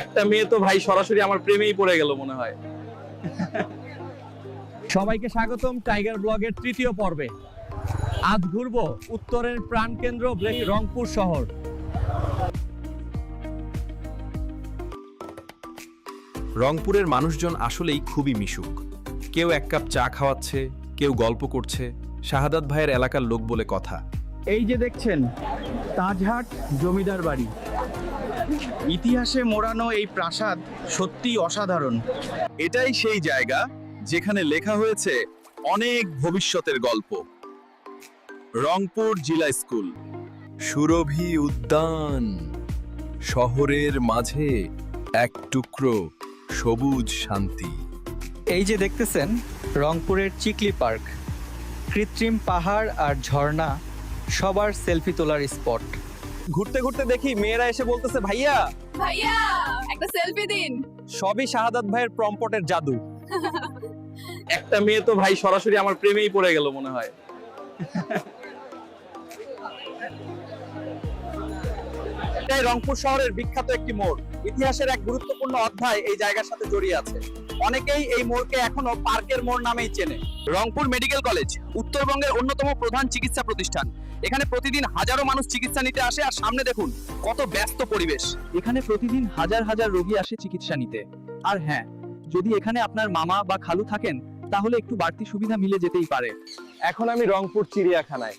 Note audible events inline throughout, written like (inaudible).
একটা মেয়ে তো ভাই সরাসরি আমার প্রেমেই পড়ে গেল মনে হয়। সবাইকে স্বাগতম টাইগার ব্লগের তৃতীয় পর্বে। আজ ঘুরবো উত্তরের প্রাণকেন্দ্র রংপুর শহর। রংপুরের মানুষজন আসলেই খুবই মিশুক। কেউ এক কাপ চা খাওয়াচ্ছে কেউ গল্প করছে শাহাদাত ভাইয়ের এলাকার লোক বলে কথা। এই যে দেখছেন তাজহাট জমিদার বাড়ি। ইতিহাসে মোড়ানো এই প্রাসাদ সত্যিই অসাধারণ। এটাই সেই জায়গা যেখানে লেখা হয়েছে অনেক ভবিষ্যতের গল্প। রংপুর জিলা স্কুল। সুরভি উদ্যান। শহরের মাঝে এক টুকরো সবুজ শান্তি। এই যে দেখতেছেন রংপুরের চিকলি পার্ক। কৃত্রিম পাহাড় আর ঝর্ণা সবার সেলফি তোলার স্পট। ঘুরতে ঘুরতে দেখি মেয়েরা এসে বলতেছে ভাইয়া! ভাইয়া একটা সেলফি দিন। সবই শাহাদাত ভাইয়ের প্রম্পটের জাদু। (laughs) একটা মেয়ে তো ভাই সরাসরি আমার প্রেমেই পড়ে গেল মনে হয়। এটাই রংপুর শহরের বিখ্যাত একটি মোড়। ইতিহাসের এক গুরুত্বপূর্ণ অধ্যায় এই জায়গার সাথে জড়িয়ে আছে। অনেকেই এই মোড়কে এখনও পার্কের মোড় নামেই চেনে। রংপুর মেডিকেল কলেজ, উত্তরবঙ্গের অন্যতম প্রধান চিকিৎসা প্রতিষ্ঠান। এখানে প্রতিদিন হাজারো মানুষ চিকিৎসা নিতে আসে, আর সামনে দেখুন, কত ব্যস্ত পরিবেশ। এখানে প্রতিদিন হাজার হাজার রোগী আসে চিকিৎসা নিতে। আর হ্যাঁ যদি এখানে আপনার মামা বা খালু থাকেন, তাহলে একটু বাড়তি সুবিধা মিলে যেতেই পারে। এখন আমি রংপুর চিড়িয়াখানায়।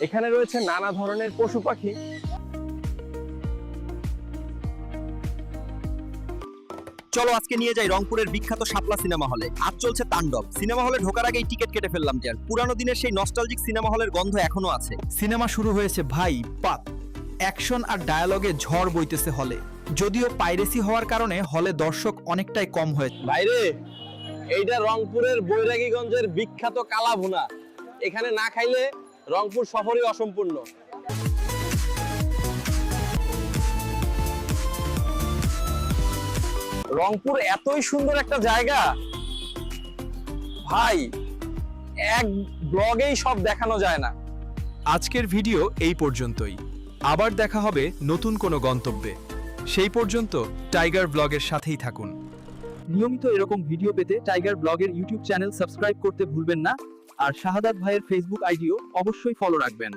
এখানে রয়েছে নানা ধরনের পশু পাখি চলো আজকে নিয়ে যাই রংপুরের বিখ্যাত শাপলা সিনেমা হলে। আজ চলছে তাণ্ডব। সিনেমা হলে ঢোকার আগেই টিকিট কেটে ফেললাম যে পুরানো দিনের সেই নস্টালজিক সিনেমা হলের গন্ধ এখনও আছে। সিনেমা শুরু হয়েছে, ভাই, পাত। অ্যাকশন আর ডায়ালগে ঝড় বইতেছে হলে। যদিও পাইরেসি হওয়ার কারণে হলে দর্শক অনেকটাই কম হয়েছে বাইরে এইটা রংপুরের বৈরাগীগঞ্জের বিখ্যাত কালা ভুনা এখানে না খাইলে রংপুর সফরই অসম্পূর্ণ। রংপুর এতই সুন্দর একটা জায়গা। ভাই এক ব্লগেই সব দেখানো যায় না। আজকের ভিডিও এই পর্যন্তই। আবার দেখা হবে নতুন কোনো গন্তব্যে। সেই পর্যন্ত টাইগার ব্লগের সাথেই থাকুন। নিয়মিত এরকম ভিডিও পেতে টাইগার ব্লগের ইউটিউব চ্যানেল সাবস্ক্রাইব করতে ভুলবেন না। আর শাহাদাত ভাইয়ের ফেসবুক আইডিও অবশ্যই ফলো রাখবেন।